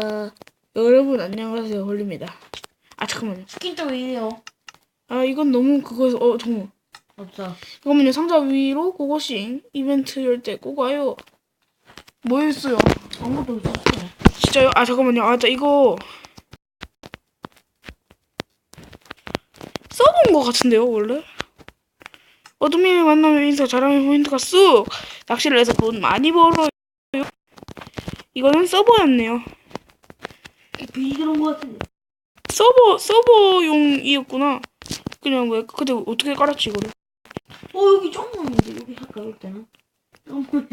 와, 여러분 안녕하세요 홀리입니다. 아 잠깐만요. 스킨 또 왜요? 아 이건 너무 그거에서 어 잠깐만. 없어. 이거면요 상자 위로 고고싱 이벤트 열때꼭 와요. 뭐였어요? 아무것도 없었어. 진짜요? 아 잠깐만요. 아 나 이거 써본 것 같은데요 원래? 어둠이 만나면 인사 잘하면 포인트가 쑥 낚시를 해서 돈 많이 벌어요. 이거는 서버였네요. 비그런 거 같은데. 서버 서버용이었구나. 그냥 왜 근데 어떻게 깔았지 이거를? 어 여기 점프인데 여기 할까 요 때는? 점프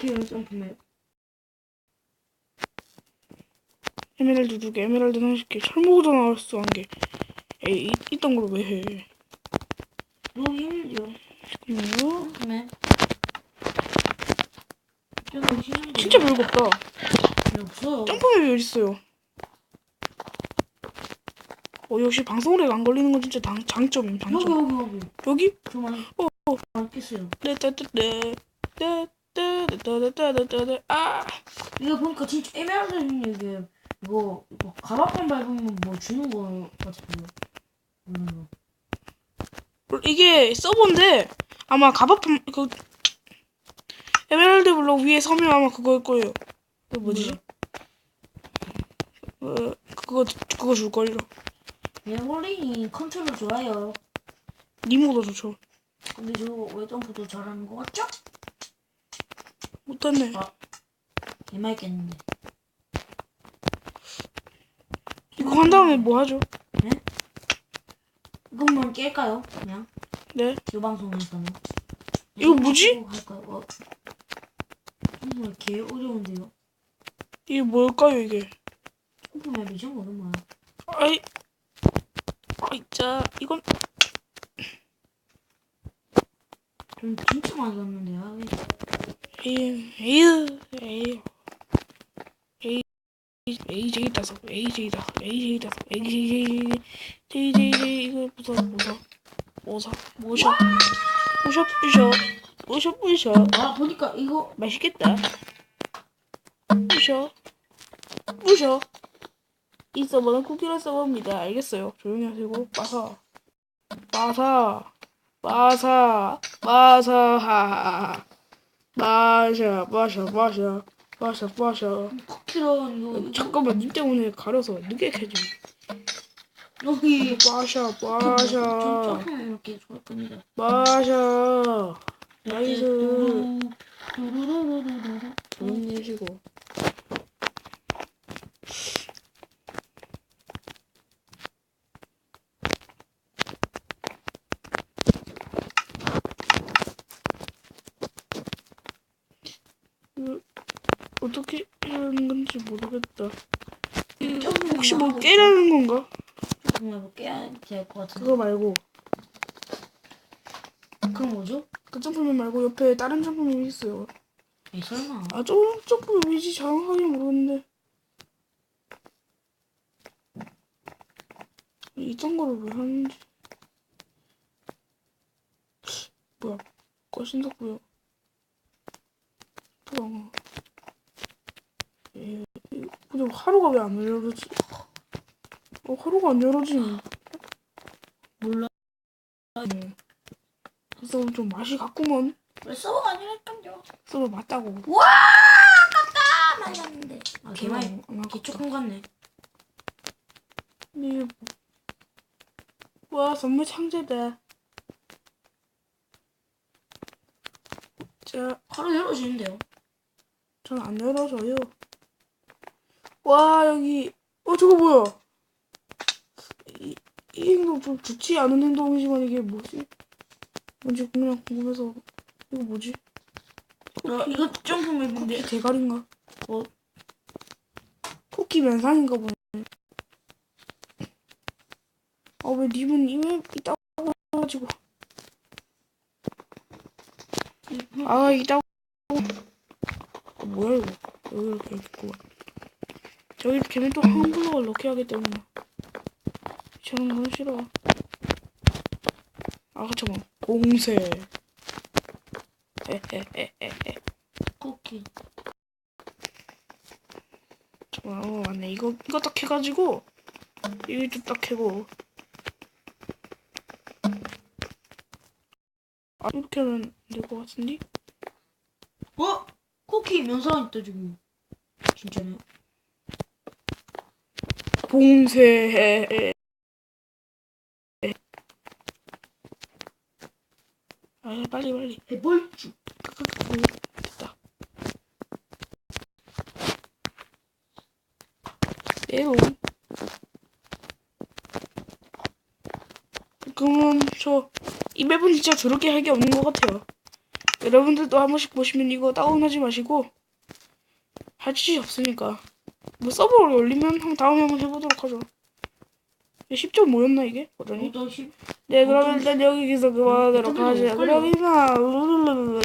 그냥 점프네. 에메랄드 두 개, 에메랄드 30개, 철모도 나왔어 한 개. 에이 이, 이딴 걸 왜 해? 여기 있는데요. 잠깐만요. 신는데 진짜 별거 없다. 없어. 점프맵이 어디 있어요? 어 역시 방송국에 안 걸리는 건 진짜 당, 장점임 여기 장점. 여기 여기. 여기? 저만 어, 어. 알겠어요. 떼떼떼떼 떼떼떼떼떼떼떼 아 이거 보니까 진짜 에메랄드는 이게 이거 이거 가방만 밟으면 뭐 주는 거 같아요. 음. 이게 서버인데 아마 가바품 그 에메랄드 블록 위에 서면 아마 그거일 거예요. 그 뭐지? 어 그거 그거 줄 걸요. 네볼링이 컨트롤 좋아요. 니모도 좋죠. 근데 저왜 점프도 잘하는 거 같죠? 못했네. 개맛있겠는데. 이거 한 다음에 뭐 하죠? 이것만 깰까요? 그냥 네. 이 방송에서는. 이거 뭐지? 할까요? 어. 정말 개 어려운데요. 이게 뭘까요 이게? 오픈맵이죠? 뭐는 뭐야? 아이 자 이건 좀 진짜 많이 갔는데요. 에이 에이 에이 에이 AJ 다섯 AJ 다섯 AJ 다섯 AJ JJ 이거 부서 부서 모서 모셔 모셔 부셔 모셔 부셔 아 보니까 이거 맛있겠다 부셔 부셔 이 서버는 쿠키런 서버입니다. 알겠어요. 조용히 하시고. 빠사. 빠사. 빠사. 빠사. 하하하 마셔 마셔 마셔 마셔 마셔 쿠키런 이거 이거 잠깐만. 님 때문에 가려서 늦게 캐지. 여기 좀 마셔 점프면 이렇게 좋을 겁니다. 마셔 나이스. 조용히 해시고 이거 어떻게 하는 건지 모르겠다. 이거 혹시 뭐 깨라는 건가? 그냥 뭐 깨야 될 것 같은데. 그거 말고 그건 뭐죠? 그 점프맨 말고 옆에 다른 점프맨이 있어요. 에이 설마. 아, 저 점프맨이지 정확하게 모르겠는데 이딴 거를 왜 하는지 뭐야 거신덕고요 잠깐만 에 근데 하루가 왜 안 열어지 어 하루가 안 열어지 몰라. 네. 그래서 좀 맛이 갔구먼 왜 서버가 아니랄까요? 서버 맞다고 와 아깝다 많이 갔는데. 아 개 많이. 안 아깝다. 개 조금 갔네. 네. 와 선물 창제다 자 바로 열어지는데요. 저는 안 열어줘요. 와 여기 어 저거 뭐야? 이, 이 행동 좀 좋지 않은 행동이지만 이게 뭐지? 뭔지 그냥 궁금해서 이거 뭐지? 어, 이거 점프맵인데. 쿠키 대가리인가? 어? 쿠키 면상인가 보네. 아왜 님은 이왜 이따고 가지고 아 이따고 아, 뭐야 이거 여기 이렇게 있고 저기 걔는 또 한글로가 넣게 하기 때문에 저런 건 싫어 아 잠깐만 공세 에헤헤헤헤 쿠키. 어 맞네 이거 이거 딱 해가지고 이것도 딱 해고 아 이렇게 하면 될 것 같은데 어? 쿠키 면상 있다 저기. 진짜네. 봉쇄해. 아 빨리 빨리. 끄끄끄 됐다 메롱 그러면 저이 맵은 진짜 저렇게 할 게 없는 것 같아요. 여러분들도 한 번씩 보시면 이거 다운하지 마시고 할 짓이 없으니까 뭐 서버를 올리면 한 다음에 한번 해보도록 하죠 10점 뭐였나 이게 버전이? 네 그러면 일단 여기서 그만하도록 어, 하죠. 그럼 이만